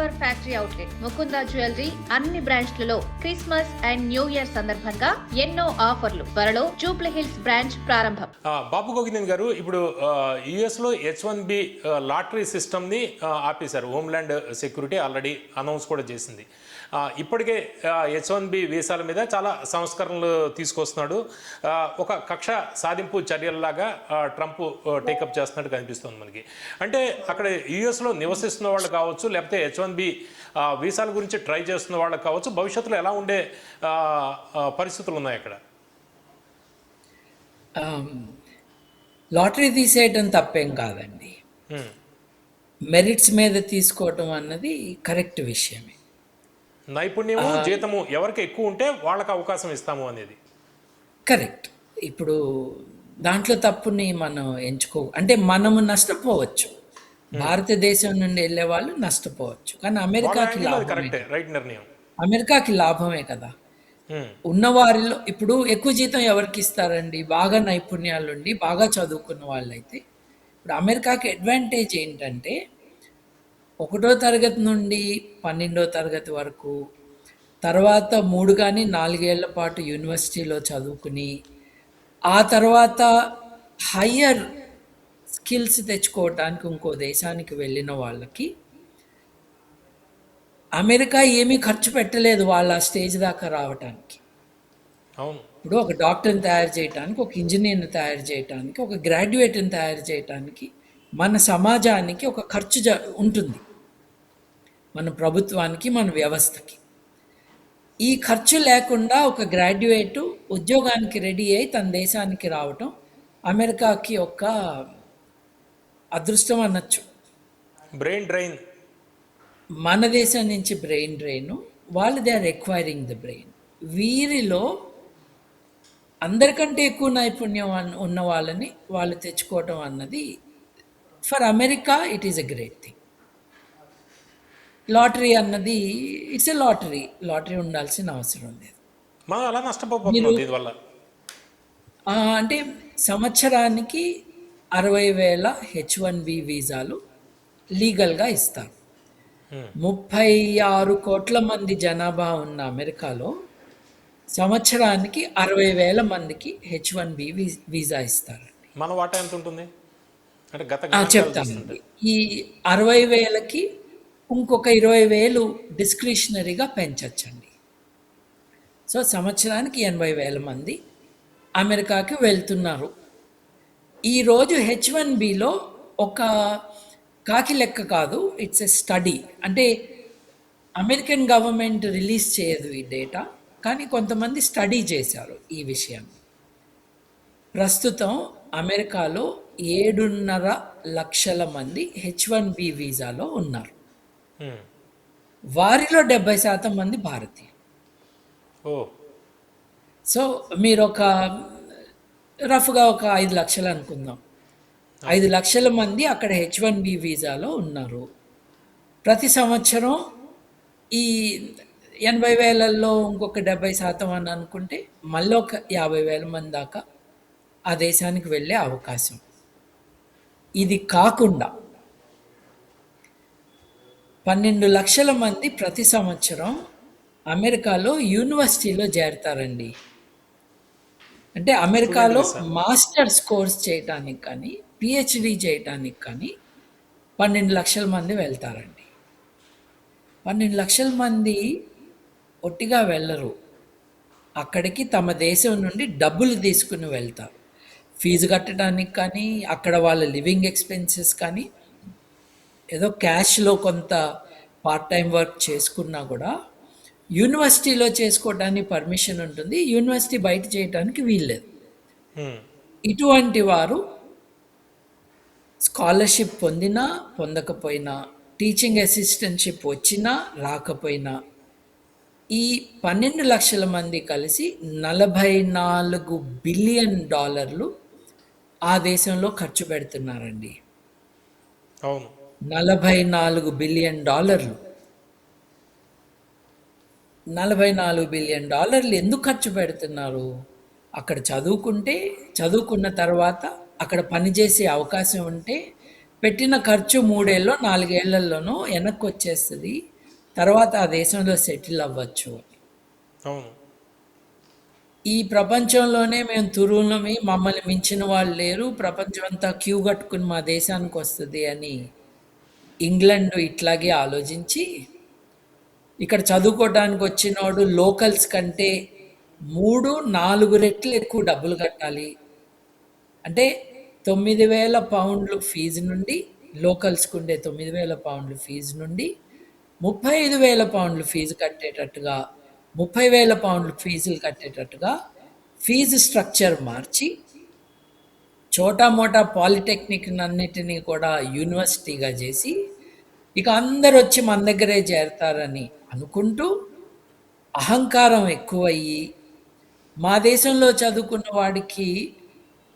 Flower factory outlet Mukunda jewellery అన్ని బ్రాంచ్లలో Christmas and new year సందర్భంగా ఎన్నో ఆఫర్లు. త్వరలో జూబ్లీ హిల్స్ బ్రాంచ్ ప్రారంభం. బాబు గోవిందన్ గారు ఇప్పుడు యుఎస్లో హెచ్ వన్ బి లాటరీ సిస్టమ్ని ఆపేశారు. హోమ్ల్యాండ్ సెక్యూరిటీ ఆల్రెడీ అనౌన్స్ కూడా చేసింది. ఇప్పటికే హెచ్ వన్ బి వీసాల మీద చాలా సంస్కరణలు తీసుకొస్తున్నాడు. ఒక కక్ష సాధింపు చర్యల్లాగా ట్రంప్ టేకప్ చేస్తున్నట్టు కనిపిస్తుంది మనకి. అంటే అక్కడ యుఎస్లో నివసిస్తున్న వాళ్ళు కావచ్చు లేకపోతే హెచ్ వన్ బి వీసాల గురించి ట్రై చేస్తున్న వాళ్ళకి కావచ్చు భవిష్యత్తులో ఎలా ఉండే పరిస్థితులు ఉన్నాయి అక్కడ? లాటరీ తీసేయటం తప్పేం కాదండి. మెరిట్స్ మీద తీసుకోవటం అన్నది కరెక్ట్ విషయమే. నైపుణ్యము జీతము ఎవరికి ఎక్కువ ఉంటే వాళ్ళకి అవకాశం ఇస్తాము అనేది. కరెక్ట్. ఇప్పుడు దాంట్లో తప్పుని మనం ఎంచుకో అంటే మనము నష్టపోవచ్చు. భారతదేశం నుండి వెళ్ళే వాళ్ళు నష్టపోవచ్చు. కానీ అమెరికాకి లాభమే. రైట్ నిర్ణయం. అమెరికాకి లాభమే కదా. హ్మ్. ఉన్నవారిలో ఇప్పుడు ఎక్కువ జీతం ఎవరికి ఇస్తారండి? బాగా నైపుణ్యాలు ఉండి బాగా చదువుకున్న వాళ్ళైతే. ఇప్పుడు అమెరికాకి అడ్వాంటేజ్ ఏంటంటే ఒకటో తరగతి నుండి పన్నెండో తరగతి వరకు తర్వాత మూడు కానీ నాలుగేళ్ళ పాటు యూనివర్సిటీలో చదువుకుని ఆ తర్వాత హయ్యర్ స్కిల్స్ తెచ్చుకోవటానికి ఇంకో దేశానికి వెళ్ళిన వాళ్ళకి అమెరికా ఏమీ ఖర్చు పెట్టలేదు వాళ్ళ స్టేజ్ దాకా రావటానికి. అవును. ఇప్పుడు ఒక డాక్టర్ని తయారు చేయడానికి ఒక ఇంజనీర్ని తయారు చేయడానికి ఒక గ్రాడ్యుయేట్ని తయారు చేయడానికి మన సమాజానికి ఒక ఖర్చు జ ఉంటుంది. మన ప్రభుత్వానికి మన వ్యవస్థకి. ఈ ఖర్చు లేకుండా ఒక గ్రాడ్యుయేట్ ఉద్యోగానికి రెడీ అయి తన దేశానికి రావటం అమెరికాకి ఒక అదృష్టం అనొచ్చు. బ్రెయిన్ డ్రైన్ మన దేశం నుంచి బ్రెయిన్ డ్రైన్ వాళ్ళు they are acquiring the brain వీరిలో అందరికంటే ఎక్కువ నైపుణ్యం ఉన్న వాళ్ళని వాళ్ళు తెచ్చుకోవటం అన్నది for America it is a great thing lottery అన్నది ఇట్స్ ఎ లాటరీ లాటరీ ఉండాల్సిన అవసరం లేదు. అలా ఆ, అంటే సంవత్సరానికి అరవై వేల హెచ్ వన్ బి వీసాలు లీగల్గా ఇస్తారు. ముప్పై ఆరు కోట్ల మంది జనాభా ఉన్న అమెరికాలో సంవత్సరానికి అరవై వేల మందికి హెచ్ వన్ బి వీసా ఇస్తారు మన వాటా ఎంత ఉంటుంది ఈ అరవై వేలకి ఇంకొక ఇరవై వేలు డిస్క్రిషనరీగా పెంచచ్చండి. సో సంవత్సరానికి ఎనభై వేల మంది అమెరికాకి వెళ్తున్నారు. ఈరోజు హెచ్ వన్ బిలో ఒక కాకి లెక్క కాదు ఇట్స్ ఎ స్టడీ అంటే అమెరికన్ గవర్నమెంట్ రిలీజ్ చేయదు ఈ డేటా కానీ కొంతమంది స్టడీ చేశారు ఈ విషయాన్ని ప్రస్తుతం అమెరికాలో ఏడున్నర లక్షల మంది హెచ్ వన్ బి వీసాలో ఉన్నారు. హ్మ్. వారిలో డెబ్బై శాతం మంది భారతీయులు. ఓ. సో మీరు ఒక రఫ్గా ఒక ఐదు లక్షలు అనుకుందాం. ఐదు లక్షల మంది అక్కడ హెచ్ వన్ బి వీసాలో ఉన్నారు. ప్రతి సంవత్సరం ఈ ఎనభై వేలల్లో ఇంకొక డెబ్బై శాతం అని అనుకుంటే మళ్ళీ ఒక యాభై వేల మంది దాకా ఆ దేశానికి వెళ్ళే అవకాశం. ఇది కాకుండా పన్నెండు లక్షల మంది ప్రతి సంవత్సరం అమెరికాలో యూనివర్సిటీలో చేరతారండి. అంటే అమెరికాలో మాస్టర్స్ కోర్స్ చేయటానికి కానీ పిహెచ్డి చేయటానికి కానీ పన్నెండు లక్షల మంది వెళ్తారండి. పన్నెండు లక్షల మంది ఒట్టిగా వెళ్ళరు. అక్కడికి తమ దేశం నుండి డబ్బులు తీసుకుని వెళ్తారు. ఫీజు కట్టడానికి కానీ అక్కడ వాళ్ళ లివింగ్ ఎక్స్పెన్సెస్ కానీ ఏదో క్యాష్లో కొంత పార్ట్ టైం వర్క్ చేసుకున్నా కూడా యూనివర్సిటీలో చేసుకోవడానికి పర్మిషన్ ఉంటుంది. యూనివర్సిటీ బయట చేయడానికి వీల్లేదు. ఇటువంటి వారు స్కాలర్షిప్ పొందినా పొందకపోయినా టీచింగ్ అసిస్టెంట్షిప్ వచ్చినా రాకపోయినా ఈ పన్నెండు లక్షల మంది కలిసి నలభై నాలుగు బిలియన్ డాలర్లు ఆ దేశంలో ఖర్చు పెడుతున్నారండి. అవును. నలభై నాలుగు బిలియన్ డాలర్లు. నలభై నాలుగు బిలియన్ డాలర్లు ఎందుకు ఖర్చు పెడుతున్నారు? అక్కడ చదువుకుంటే చదువుకున్న తర్వాత అక్కడ పనిచేసే అవకాశం ఉంటే పెట్టిన ఖర్చు మూడేళ్ళలో నాలుగేళ్ళలోనూ వెనక్కి వచ్చేస్తుంది తర్వాత ఆ దేశంలో సెటిల్ అవ్వచ్చు. అవును. ఈ ప్రపంచంలోనే మేము తురులమి మమ్మల్ని మించిన వాళ్ళు లేరు. ప్రపంచం అంతా క్యూ కట్టుకుని మా దేశానికి వస్తుంది అని ఇంగ్లాండ్ ఇట్లాగే ఆలోచించి ఇక్కడ చదువుకోవడానికి వచ్చినోడు లోకల్స్ కంటే మూడు నాలుగు రెట్లు ఎక్కువ డబ్బులు కట్టాలి. అంటే తొమ్మిది వేల పౌండ్లు ఫీజు నుండి లోకల్స్కి ఉండే తొమ్మిది వేల పౌండ్లు ఫీజు నుండి ముప్పై ఐదు వేల పౌండ్లు ఫీజు కట్టేటట్టుగా ముప్పై వేల పౌండ్లు ఫీజులు కట్టేటట్టుగా ఫీజు స్ట్రక్చర్ మార్చి చోటా మోటా పాలిటెక్నిక్ అన్నిటినీ కూడా యూనివర్సిటీగా చేసి ఇక అందరు వచ్చి మన దగ్గరే చేరతారని అనుకుంటూ అహంకారం ఎక్కువయ్యి మా దేశంలో చదువుకున్న వాడికి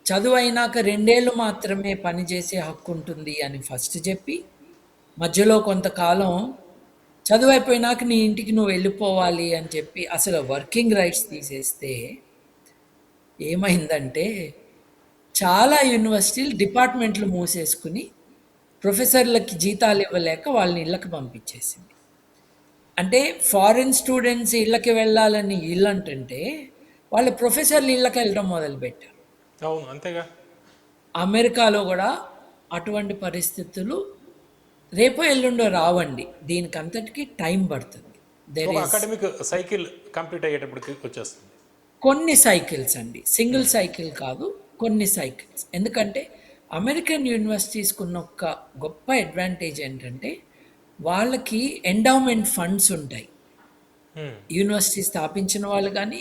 చదువు అయినాక రెండేళ్ళు మాత్రమే పనిచేసే హక్కు ఉంటుంది అని ఫస్ట్ చెప్పి మధ్యలో కొంతకాలం చదువు అయిపోయినాక నీ ఇంటికి నువ్వు వెళ్ళిపోవాలి అని చెప్పి అసలు వర్కింగ్ రైట్స్ తీసేస్తే ఏమైందంటే చాలా యూనివర్సిటీలు డిపార్ట్మెంట్లు మూసేసుకుని ప్రొఫెసర్లకి జీతాలు ఇవ్వలేక వాళ్ళని ఇళ్ళకి పంపించేసింది. అంటే ఫారిన్ స్టూడెంట్స్ ఇళ్ళకి వెళ్ళాలని ఇల్లు వాళ్ళు ప్రొఫెసర్లు ఇళ్ళకి వెళ్ళడం మొదలుపెట్టారు. అవును అంతేగా? అమెరికాలో కూడా అటువంటి పరిస్థితులు రేపో ఎల్లుండో రావండి. దీనికి అంతటికి టైం పడుతుంది. అకాడమిక్ సైకిల్ కంప్లీట్ అయ్యేటప్పటికి వచ్చేస్తుంది. కొన్ని సైకిల్స్ అండి. సింగిల్ సైకిల్ కాదు కొన్ని సైకిల్స్. ఎందుకంటే అమెరికన్ యూనివర్సిటీస్కి ఉన్న ఒక గొప్ప అడ్వాంటేజ్ ఏంటంటే వాళ్ళకి ఎండౌమెంట్ ఫండ్స్ ఉంటాయి. యూనివర్సిటీ స్థాపించిన వాళ్ళు కానీ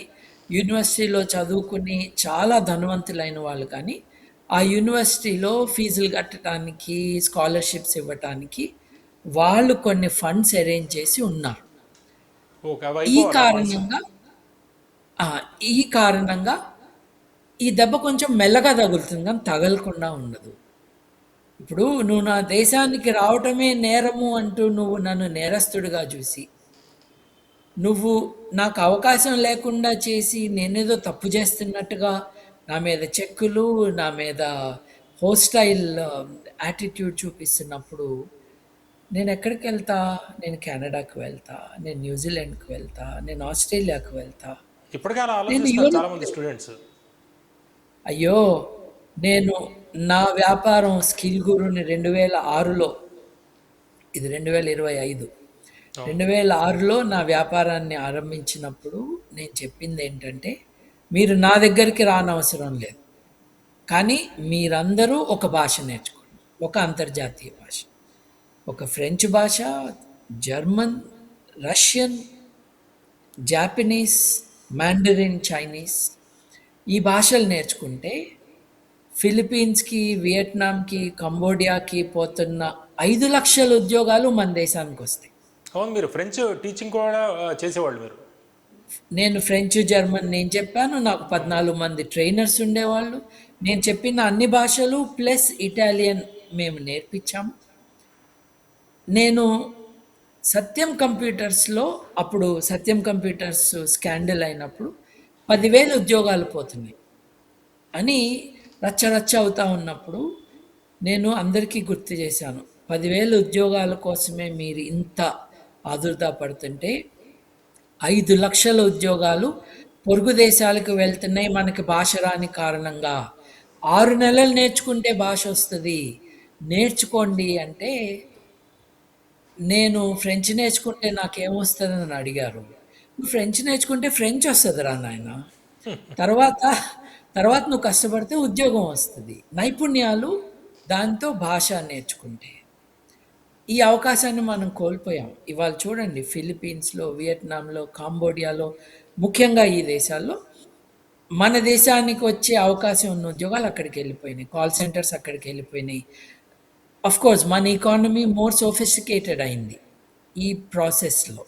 యూనివర్సిటీలో చదువుకుని చాలా ధనవంతులైన వాళ్ళు కానీ ఆ యూనివర్సిటీలో ఫీజులు కట్టడానికి స్కాలర్షిప్స్ ఇవ్వటానికి వాళ్ళు కొన్ని ఫండ్స్ అరేంజ్ చేసి ఉన్నారు. ఈ కారణంగా ఈ కారణంగా ఈ దెబ్బ కొంచెం మెల్లగా తగులుతుంది కానీ తగలకుండా ఉండదు. ఇప్పుడు నువ్వు నా దేశానికి రావటమే నేరము అంటూ నువ్వు నన్ను నేరస్తుడిగా చూసి నువ్వు నాకు అవకాశం లేకుండా చేసి నేనేదో తప్పు చేస్తున్నట్టుగా నా మీద చెక్కులు నా మీద హోస్టైల్ యాటిట్యూడ్ చూపిస్తున్నప్పుడు నేను ఎక్కడికి వెళ్తా? నేను కెనడాకి వెళ్తా నేను న్యూజిలాండ్కి వెళ్తా నేను ఆస్ట్రేలియాకి వెళ్తా. ఇప్పటికే అలా ఆలోచిస్తారు చాలా మంది స్టూడెంట్స్. అయ్యో నేను నా వ్యాపారం స్కిల్ గురుని రెండు వేల ఆరులో ఇది రెండు వేల ఇరవై ఐదు. రెండు వేల ఆరులో నా వ్యాపారాన్ని ఆరంభించినప్పుడు నేను చెప్పింది ఏంటంటే మీరు నా దగ్గరికి రానవసరం లేదు. కానీ మీరందరూ ఒక భాష నేర్చుకోండి. ఒక అంతర్జాతీయ భాష. ఒక ఫ్రెంచ్ భాష German Russian Japanese Mandarin Chinese ఈ భాషలు నేర్చుకుంటే ఫిలిప్పీన్స్కి వియట్నాంకి కంబోడియాకి పోతున్న ఐదు లక్షల ఉద్యోగాలు మన దేశానికి వస్తాయి. అవును మీరు ఫ్రెంచ్ టీచింగ్ కూడా చేసేవాళ్ళు మీరు? నేను ఫ్రెంచ్ జర్మన్ నేను చెప్పాను నాకు పద్నాలుగు మంది ట్రైనర్స్ ఉండేవాళ్ళు. నేను చెప్పిన అన్ని భాషలు ప్లస్ ఇటాలియన్ మేము నేర్పించాము. నేను సత్యం కంప్యూటర్స్లో అప్పుడు సత్యం కంప్యూటర్స్ స్కాండల్ అయినప్పుడు పదివేల ఉద్యోగాలు పోతున్నాయి అని రచ్చ రచ్చ అవుతా ఉన్నప్పుడు నేను అందరికీ గుర్తు చేశాను. పదివేల ఉద్యోగాల కోసమే మీరు ఇంత ఆదుర్దా పడుతుంటే ఐదు లక్షల ఉద్యోగాలు పొరుగు దేశాలకు వెళ్తున్నాయి మనకి భాష రాని కారణంగా. ఆరు నెలలు నేర్చుకుంటే భాష వస్తుంది. నేర్చుకోండి అంటే నేను ఫ్రెంచ్ నేర్చుకుంటే నాకేమొస్తుందని అడిగారు. ఫ్రెంచ్ నేర్చుకుంటే ఫ్రెంచ్ వస్తుంది రా నాయన. తర్వాత తర్వాత నువ్వు కష్టపడితే ఉద్యోగం వస్తుంది. నైపుణ్యాలు దాంతో భాష నేర్చుకుంటే. ఈ అవకాశాన్ని మనం కోల్పోయాం. ఇవాళ చూడండి ఫిలిప్పీన్స్లో వియట్నాంలో కాంబోడియాలో ముఖ్యంగా ఈ దేశాల్లో మన దేశానికి వచ్చే అవకాశం ఉన్న ఉద్యోగాలు అక్కడికి వెళ్ళిపోయినాయి. కాల్ సెంటర్స్ అక్కడికి వెళ్ళిపోయినాయి. అఫ్ కోర్స్ మన ఎకానమీ మోర్ సోఫిస్టికేటెడ్ అయింది ఈ ప్రాసెస్లో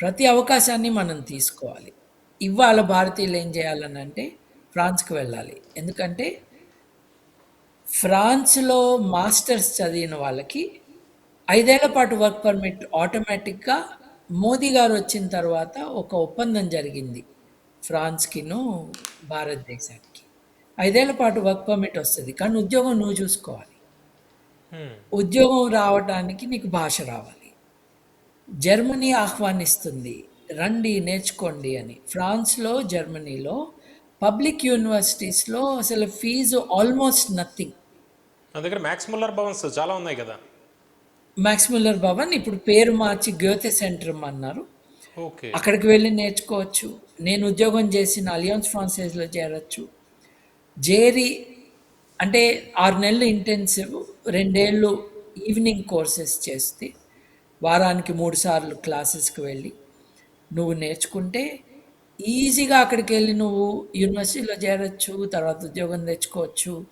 ప్రతి అవకాశాన్ని మనం తీసుకోవాలి. ఇవాళ భారతీయులు ఏం చేయాలని అంటే ఫ్రాన్స్కి వెళ్ళాలి. ఎందుకంటే ఫ్రాన్స్లో మాస్టర్స్ చదివిన వాళ్ళకి ఐదేళ్ళ పాటు వర్క్ పర్మిట్ ఆటోమేటిక్గా మోదీ గారు వచ్చిన తర్వాత ఒక ఒప్పందం జరిగింది ఫ్రాన్స్కిను భారతదేశానికి. ఐదేళ్ళ పాటు వర్క్ పర్మిట్ వస్తుంది. కానీ ఉద్యోగం నువ్వు చూసుకోవాలి. ఉద్యోగం రావడానికి నీకు భాష రావాలి. జర్మనీ ఆహ్వానిస్తుంది. రండి నేర్చుకోండి అని. ఫ్రాన్స్లో జర్మనీలో పబ్లిక్ యూనివర్సిటీస్లో అసలు ఫీజు ఆల్మోస్ట్ నథింగ్. నా దగ్గర మ్యాక్స్ ముల్లర్ భవన్స్ చాలా ఉన్నాయి కదా. మ్యాక్సిములర్ భవన్ ఇప్పుడు పేరు మార్చి గ్యోతే సెంటర్ అన్నారు. అక్కడికి వెళ్ళి నేర్చుకోవచ్చు. నేను ఉద్యోగం చేసిన అలియన్స్ ఫ్రాన్సైజ్లో చేరొచ్చు. జేరి అంటే ఆరు నెలలు ఇంటెన్సివ్ రెండేళ్ళు ఈవినింగ్ కోర్సెస్ చేస్తే వారానికి మూడు సార్లు క్లాసెస్కి వెళ్ళి నువ్వు నేర్చుకుంటే ఈజీగా అక్కడికి వెళ్ళి నువ్వు యూనివర్సిటీలో చేరొచ్చు తర్వాత ఉద్యోగం తెచ్చుకోవచ్చు.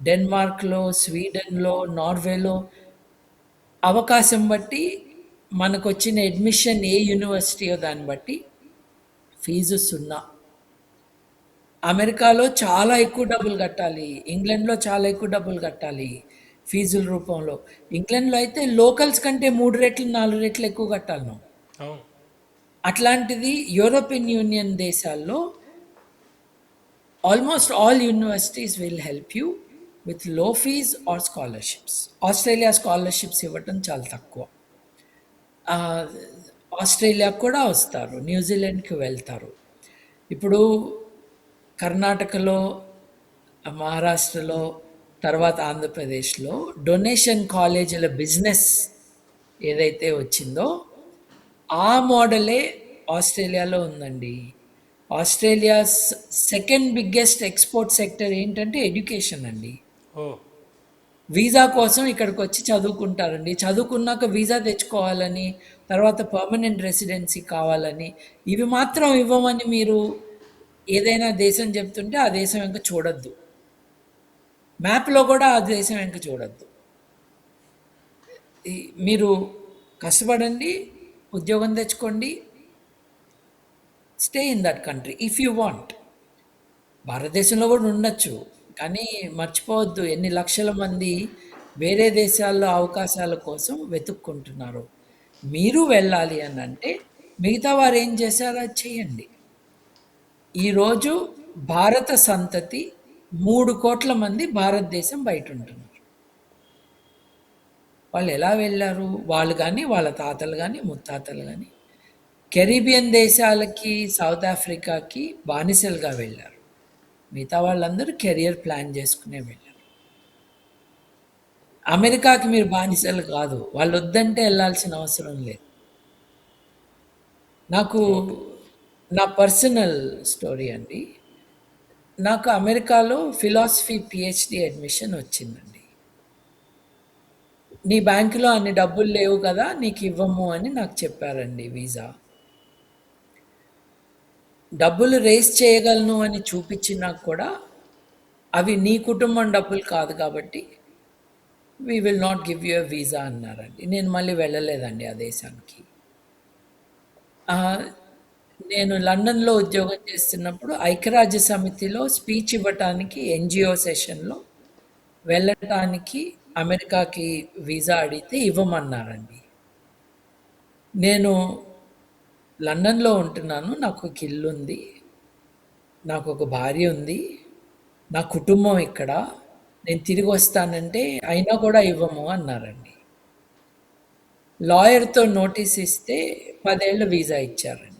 డెన్మార్క్లో స్వీడన్లో నార్వేలో అవకాశం బట్టి మనకు వచ్చిన అడ్మిషన్ ఏ యూనివర్సిటీయో దాన్ని బట్టి ఫీజు సున్నా. అమెరికాలో చాలా ఎక్కువ డబ్బులు కట్టాలి ఇంగ్లాండ్లో చాలా ఎక్కువ డబ్బులు కట్టాలి. ఫీజుల రూపంలో. ఇంగ్లాండ్లో అయితే లోకల్స్ కంటే మూడు రెట్లు నాలుగు రెట్లు ఎక్కువ కట్టాలి నువ్వు. అట్లాంటిది యూరోపియన్ యూనియన్ దేశాల్లో almost all universities will help you విత్లో fees or scholarships. Australia scholarships ఇవ్వటం చాలా తక్కువ. ఆ, ఆస్ట్రేలియా కూడా వస్తారు న్యూజిలాండ్కి వెళ్తారు. ఇప్పుడు కర్ణాటకలో మహారాష్ట్రలో తర్వాత ఆంధ్రప్రదేశ్లో డొనేషన్ కాలేజీల బిజినెస్ ఏదైతే వచ్చిందో ఆ మోడలే ఆస్ట్రేలియాలో ఉందండి. Australia second biggest export sector ఏంటంటే ఎడ్యుకేషన్ అండి. వీసా కోసం ఇక్కడికి వచ్చి చదువుకుంటారండి. చదువుకున్నాక వీసా తెచ్చుకోవాలని తర్వాత పర్మనెంట్ రెసిడెన్సీ కావాలని ఇవి మాత్రం ఇవ్వమని మీరు ఏదైనా దేశం చెప్తుంటే ఆ దేశం ఇంకా చూడొద్దు. మ్యాప్లో కూడా ఆ దేశం ఇంకా చూడద్దు. మీరు కష్టపడండి ఉద్యోగం తెచ్చుకోండి stay in that country if you want భారతదేశంలో కూడా ఉండొచ్చు కానీ మర్చిపోవద్దు. ఎన్ని లక్షల మంది వేరే దేశాల్లో అవకాశాల కోసం వెతుక్కుంటున్నారు. మీరు వెళ్ళాలి అని అంటే మిగతా వారు ఏం చేశారో అది చేయండి. ఈరోజు భారత సంతతి మూడు కోట్ల మంది భారతదేశం బయట ఉంటున్నారు వాళ్ళు ఎలా వెళ్ళారు? వాళ్ళు కానీ వాళ్ళ తాతలు కానీ ముత్తాతలు కానీ కెరీబియన్ దేశాలకి సౌత్ ఆఫ్రికాకి బానిసలుగా వెళ్ళారు. మిగతా వాళ్ళందరూ కెరియర్ ప్లాన్ చేసుకునే వెళ్ళారు. అమెరికాకి మీరు బానిసలు కాదు. వాళ్ళు వద్దంటే వెళ్ళాల్సిన అవసరం లేదు. నాకు నా పర్సనల్ స్టోరీ అండి. నాకు అమెరికాలో ఫిలాసఫీ పిహెచ్డి అడ్మిషన్ వచ్చిందండి. నీ బ్యాంకులో అన్ని డబ్బులు లేవు కదా నీకు ఇవ్వము అని నాకు చెప్పారండి వీసా. డబ్బులు రేస్ చేయగలను అని చూపించినా కూడా అవి నీ కుటుంబం డబ్బులు కాదు కాబట్టి we will not give you visa అన్నారండి. నేను మళ్ళీ వెళ్ళలేదండి ఆ దేశానికి. నేను లండన్లో ఉద్యోగం చేస్తున్నప్పుడు ఐక్యరాజ్య సమితిలో స్పీచ్ ఇవ్వటానికి ఎన్జిఓ సెషన్లో వెళ్ళటానికి అమెరికాకి వీసా అడిగితే ఇవ్వమన్నారండి. నేను లండన్లో ఉంటున్నాను నాకు ఒక ఇల్లు ఉంది నాకు ఒక భార్య ఉంది నా కుటుంబం ఇక్కడ నేను తిరిగి వస్తానంటే అయినా కూడా ఇవ్వము అన్నారండి. లాయర్తో నోటీస్ ఇస్తే పదేళ్ళ వీసా ఇచ్చారండి.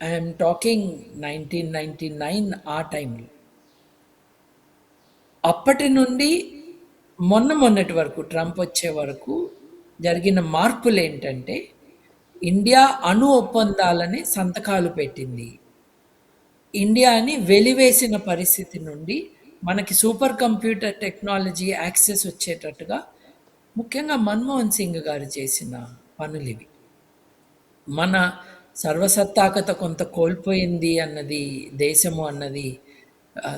I'm talking nineteen ninety nine ఆ టైంలో అప్పటి నుండి మొన్న మొన్నటి వరకు ట్రంప్ వచ్చే వరకు జరిగిన మార్పులు ఏంటంటే ఇండియా అణు ఒప్పందాలని సంతకాలు పెట్టింది. ఇండియాని వెలివేసిన పరిస్థితి నుండి మనకి సూపర్ కంప్యూటర్ టెక్నాలజీ యాక్సెస్ వచ్చేటట్టుగా ముఖ్యంగా మన్మోహన్ సింగ్ గారు చేసిన పనులు ఇవి మన సర్వసత్తాకత కొంత కోల్పోయింది అన్నది దేశము అన్నది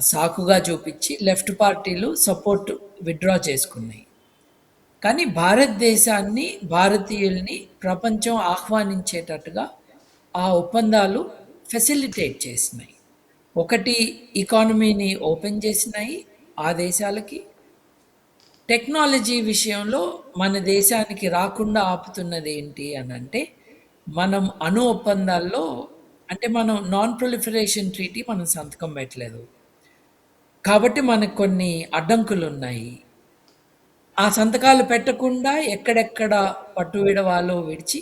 సాకుగా చూపించి లెఫ్ట్ పార్టీలు సపోర్ట్ విత్డ్రా చేసుకున్నాయి. కానీ భారతదేశాన్ని భారతీయుల్ని ప్రపంచం ఆహ్వానించేటట్టుగా ఆ ఒప్పందాలు ఫెసిలిటేట్ చేసినాయి. ఒకటి ఎకానమీని ఓపెన్ చేసినాయి ఆ దేశాలకి. టెక్నాలజీ విషయంలో మన దేశానికి రాకుండా ఆపుతున్నది ఏంటి అని అంటే మనం అణు ఒప్పందాల్లో అంటే మనం నాన్ ప్రొలిఫరేషన్ ట్రీటీ మనం సంతకం పెట్టలేదు. కాబట్టి మనకు కొన్ని అడ్డంకులు ఉన్నాయి ఆ సంతకాలు పెట్టకుండా ఎక్కడెక్కడ పట్టు విడవాలో విడిచి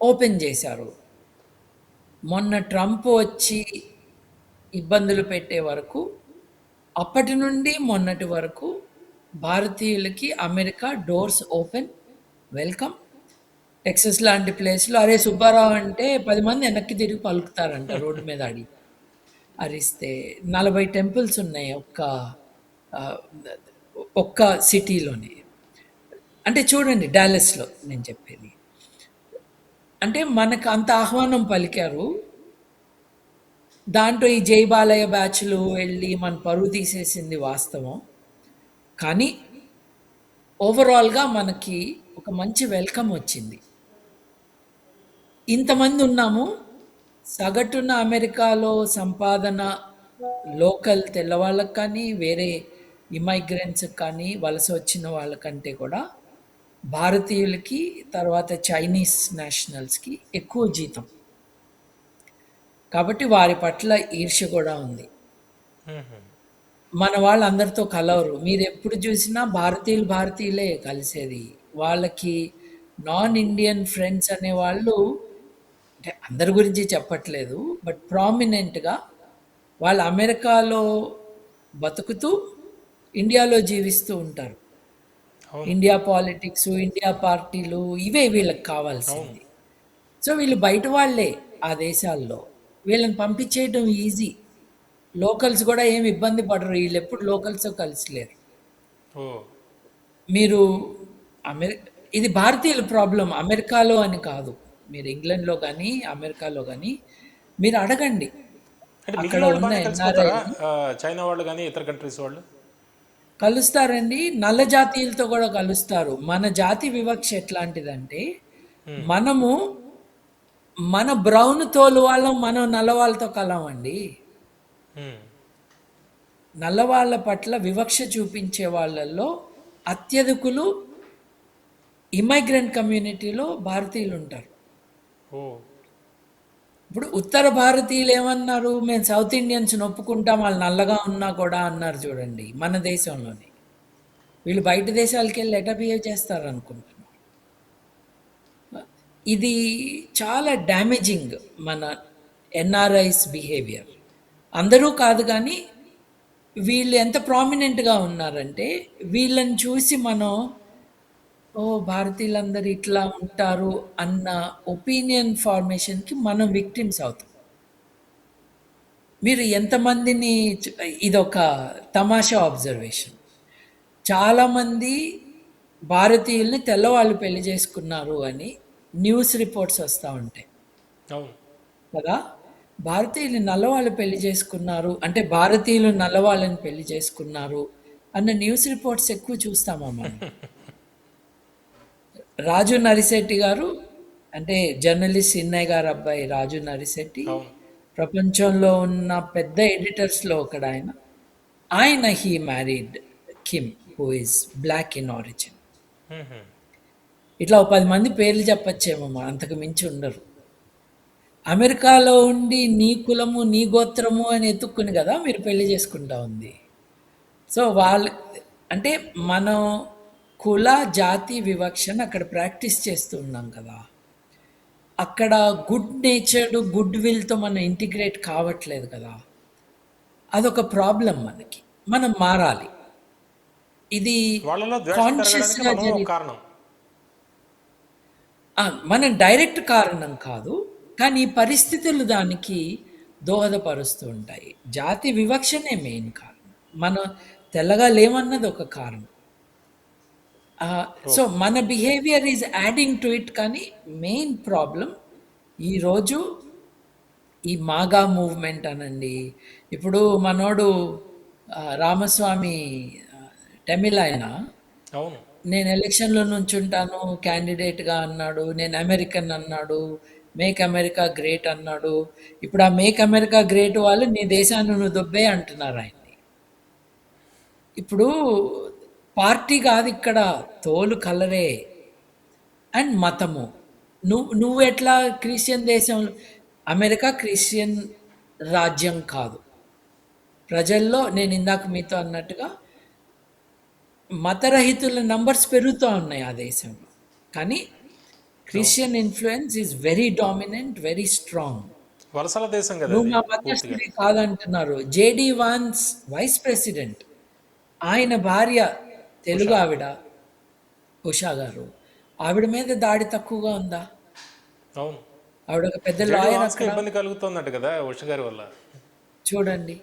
ఓపెన్ చేశారు. మొన్న ట్రంప్ వచ్చి ఇబ్బందులు పెట్టే వరకు అప్పటి నుండి మొన్నటి వరకు భారతీయులకి America doors open welcome. Texas లాంటి ప్లేస్లో అరే సుబ్బారావు అంటే పది మంది వెనక్కి తిరిగి పలుకుతారంట రోడ్డు మీద అడిగి అరిస్తే. నలభై టెంపుల్స్ ఉన్నాయి ఒక్క ఒక్క సిటీలోని. అంటే చూడండి డాలస్లో నేను చెప్పేది. అంటే మనకు అంత ఆహ్వానం పలికారు. దాంట్లో ఈ జైబాలయ బ్యాచ్లు వెళ్ళి మన పరువు తీసేసింది వాస్తవం. కానీ ఓవరాల్గా మనకి ఒక మంచి వెల్కమ్ వచ్చింది. ఇంతమంది ఉన్నాము. సగటున అమెరికాలో సంపాదన లోకల్ తెల్లవాళ్ళకి కానీ వేరే ఇమైగ్రెంట్స్కి కానీ వలస వచ్చిన వాళ్ళకంటే కూడా భారతీయులకి తర్వాత చైనీస్ నేషనల్స్కి ఎక్కువ జీతం. కాబట్టి వారి పట్ల ఈర్ష్య కూడా ఉంది. మన వాళ్ళందరితో కలవరు. మీరు ఎప్పుడు చూసినా భారతీయులు భారతీయులే కలిసేది. వాళ్ళకి నాన్ ఇండియన్ ఫ్రెండ్స్ అనే వాళ్ళు అంటే అందరి గురించి చెప్పట్లేదు బట్ ప్రామినెంట్గా వాళ్ళు అమెరికాలో బతుకుతూ ఇండియాలో జీవిస్తూ ఉంటారు. ఇండియా పాలిటిక్స్ ఇండియా పార్టీలు ఇవే వీళ్ళకి కావాల్సింది. సో వీళ్ళు బయట వాళ్ళే ఆ దేశాల్లో. వీళ్ళని పంపించేయడం ఈజీ. లోకల్స్ కూడా ఏం ఇబ్బంది పడరు. వీళ్ళు ఎప్పుడు లోకల్స్తో కలిసిలేరు. మీరు అమెరి ఇది భారతీయుల ప్రాబ్లం అమెరికాలో అని కాదు. మీరు ఇంగ్లాండ్లో కానీ అమెరికాలో కానీ మీరు అడగండి. అక్కడ ఉన్న చైనా వాళ్ళు కానీ ఇతర కంట్రీస్ వాళ్ళు? కలుస్తారండి. నల్ల జాతీయులతో కూడా కలుస్తారు. మన జాతి వివక్ష ఎట్లాంటిదంటే మనము మన బ్రౌన్ తోలు వాళ్ళం మనం నల్ల వాళ్ళతో కలవండి. నల్లవాళ్ళ పట్ల వివక్ష చూపించే వాళ్ళల్లో అత్యధికులు ఇమైగ్రెంట్ కమ్యూనిటీలో భారతీయులు ఉంటారు ఇప్పుడు ఉత్తర భారతీయులు ఏమన్నారు? మేము సౌత్ ఇండియన్స్ ఒప్పుకుంటాం వాళ్ళు నల్లగా ఉన్నా కూడా అన్నారు చూడండి మన దేశంలోనే. వీళ్ళు బయట దేశాలకి వెళ్ళి ఎట బిహేవ్ చేస్తారు అనుకుంటున్నారు ఇది చాలా డ్యామేజింగ్ మన ఎన్ఆర్ఐస్ బిహేవియర్. అందరూ కాదు కానీ వీళ్ళు ఎంత ప్రామినెంట్గా ఉన్నారంటే వీళ్ళని చూసి మనం ఓ భారతీయులందరూ ఇట్లా ఉంటారు అన్న ఒపీనియన్ ఫార్మేషన్కి మనం విక్టిమ్స్ అవుతాం. మీరు ఎంతమందిని చ- ఇదొక తమాషా అబ్జర్వేషన్. చాలామంది భారతీయుల్ని తెల్లవాళ్ళు పెళ్ళి చేసుకున్నారు అని న్యూస్ రిపోర్ట్స్ వస్తూ ఉంటాయి. అవును. కదా? భారతీయులు నల్లవాళ్ళు పెళ్ళి చేసుకున్నారు అంటే భారతీయులు నల్లవాళ్ళని పెళ్ళి చేసుకున్నారు అన్న న్యూస్ రిపోర్ట్స్ ఎక్కువ చూస్తామా మనం? రాజు నరిశెట్టి గారు అంటే జర్నలిస్ట్ సిన్నయ్య గారు అబ్బాయి రాజు నరిశెట్టి ప్రపంచంలో ఉన్న పెద్ద ఎడిటర్స్లో ఒకడు ఆయన. ఆయన he married Kim who is black in origin. ఇట్లా ఒక పది మంది పేర్లు చెప్పచ్చేమో అంతకు మించి ఉండరు. అమెరికాలో ఉండి నీ కులము నీ గోత్రము అని ఎత్తుక్కుని కదా మీరు పెళ్ళి చేసుకుంటా ఉంది. సో వాళ్ళు అంటే మనం కుల జాతి వివక్షను అక్కడ ప్రాక్టీస్ చేస్తూ ఉన్నాం కదా. అక్కడ గుడ్ నేచర్డ్ గుడ్ విల్తో మనం ఇంటిగ్రేట్ కావట్లేదు కదా. అదొక ప్రాబ్లం మనకి. మనం మారాలి. ఇది కాన్షియస్గా మనం కారణం. డైరెక్ట్ కారణం కాదు కానీ పరిస్థితులు దానికి దోహదపరుస్తూ ఉంటాయి. జాతి వివక్షనే మెయిన్ కారణం. మనం తెల్లగా లేమన్నది ఒక కారణం. సో మన behaviour is adding to it కానీ మెయిన్ ప్రాబ్లం ఈరోజు ఈ మాగా మూవ్మెంట్ అనండి. ఇప్పుడు మనోడు రామస్వామి తమిళ ఆయన. అవును. నేను ఎలక్షన్లో నుంచుంటాను క్యాండిడేట్గా అన్నాడు నేను అమెరికన్ అన్నాడు మేక్ అమెరికా గ్రేట్ అన్నాడు. ఇప్పుడు ఆ మేక్ అమెరికా గ్రేట్ వాళ్ళు నీ దేశాన్ని నువ్వు దొబ్బే అంటున్నారు ఆయన్ని. ఇప్పుడు పార్టీ కాదు ఇక్కడ తోలు కలరే అండ్ మతము. నువ్వు నువ్వు ఎట్లా క్రిస్టియన్ దేశంలో అమెరికా క్రిస్టియన్ రాజ్యం కాదు. ప్రజల్లో నేను ఇందాక మీతో అన్నట్టుగా మతరహితుల నంబర్స్ పెరుగుతూ ఉన్నాయి ఆ దేశంలో. కానీ Christian influence is very dominant very strong. వలసల దేశం కదా నువ్వు అది మా పూర్తిగా. మతస్థుడి కాదంటున్నారు. JD Vance vice president. ఆయన భార్య తెలుగు ఆవిడ ఉషా గారు. ఆవిడ మీద దాడి తక్కువగా ఉందా? అవును. ఆవిడ ఒక పెద్ద లాయర్ ఇబ్బంది కలుగుతుందట కదా ఉష గారి వల్ల. చూడండి.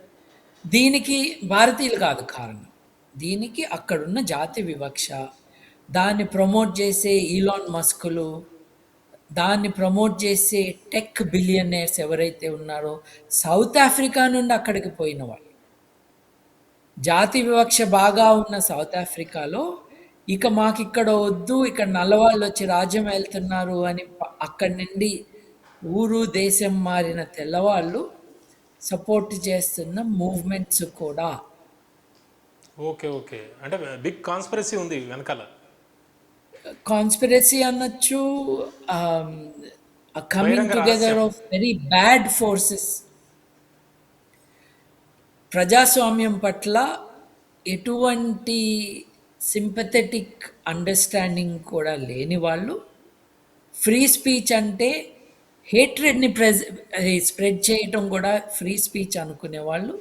దీనికి భారతీయులు కాదు కారణం. దీనికి అక్కడున్న జాతి వివక్ష దాన్ని ప్రమోట్ చేసే ఈలాన్ మస్కులు దాన్ని ప్రమోట్ చేసే టెక్ బిలియనర్స్ ఎవరైతే ఉన్నారో సౌత్ ఆఫ్రికా నుండి అక్కడికి పోయిన వాళ్ళు. జాతి వివక్ష బాగా ఉన్న సౌత్ ఆఫ్రికాలో ఇక మాకు ఇక్కడ వద్దు ఇక్కడ నల్లవాళ్ళు వచ్చి రాజ్యం వెళ్తున్నారు అని అక్కడి నుండి ఊరు దేశం మారిన తెల్లవాళ్ళు సపోర్ట్ చేస్తున్న మూవ్మెంట్స్ కూడా. Okay okay. అంటే బిగ్ కాన్స్పిరసీ ఉంది వెనకాల. కాన్స్పిరసీ అనొచ్చు coming together. Of very bad forces ప్రజాస్వామ్యం పట్ల ఎటువంటి సింపథెటిక్ అండర్స్టాండింగ్ కూడా లేని వాళ్ళు. ఫ్రీ స్పీచ్ అంటే హేట్రెడ్ని ప్రెజ్ స్ప్రెడ్ చేయటం కూడా ఫ్రీ స్పీచ్ అనుకునే వాళ్ళు.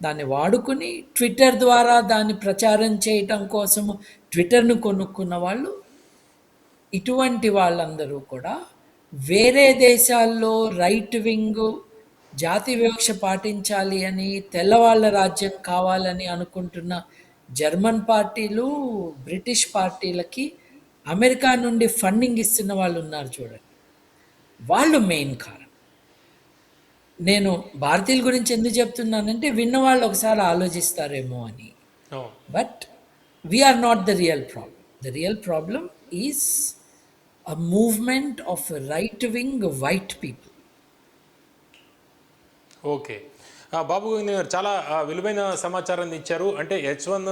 దాన్ని వాడుకుని ట్విట్టర్ ద్వారా దాన్ని ప్రచారం చేయటం కోసము ట్విట్టర్ను కొనుక్కున్న వాళ్ళు. ఇటువంటి వాళ్ళందరూ కూడా వేరే దేశాల్లో రైట్ వింగ్ జాతి వివక్ష పాటించాలి అని తెల్లవాళ్ళ రాజ్యం కావాలని అనుకుంటున్న జర్మన్ పార్టీలు బ్రిటిష్ పార్టీలకి అమెరికా నుండి ఫండింగ్ ఇస్తున్న వాళ్ళు ఉన్నారు చూడండి వాళ్ళు మెయిన్ కారణం నేను భారతీయుల గురించి ఎందుకు చెప్తున్నానంటే విన్నవాళ్ళు ఒకసారి ఆలోచిస్తారేమో అని we are not the real problem. The real problem is a movement of right wing white people. Okay. Babu గారు చాలా విలువైన సమాచారాన్ని ఇచ్చారు. అంటే హెచ్ వన్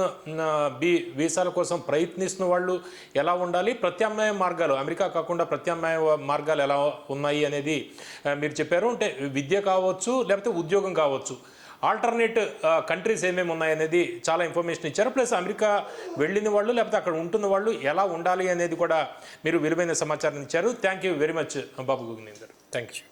బి వీసాల కోసం ప్రయత్నిస్తున్న వాళ్ళు ఎలా ఉండాలి? ప్రత్యామ్నాయ మార్గాలు అమెరికా కాకుండా ప్రత్యామ్నాయ మార్గాలు ఎలా ఉన్నాయి అనేది మీరు చెప్పారు. అంటే విద్య కావచ్చు లేకపోతే ఉద్యోగం కావచ్చు. ఆల్టర్నేట్ కంట్రీస్ ఏమేమి ఉన్నాయనేది చాలా ఇన్ఫర్మేషన్ ఇచ్చారు. ప్లస్ అమెరికా వెళ్ళిన వాళ్ళు లేకపోతే అక్కడ ఉంటున్న వాళ్ళు ఎలా ఉండాలి అనేది కూడా మీరు విలువైన సమాచారం ఇచ్చారు. Thank you very much Babu Gugnender thank you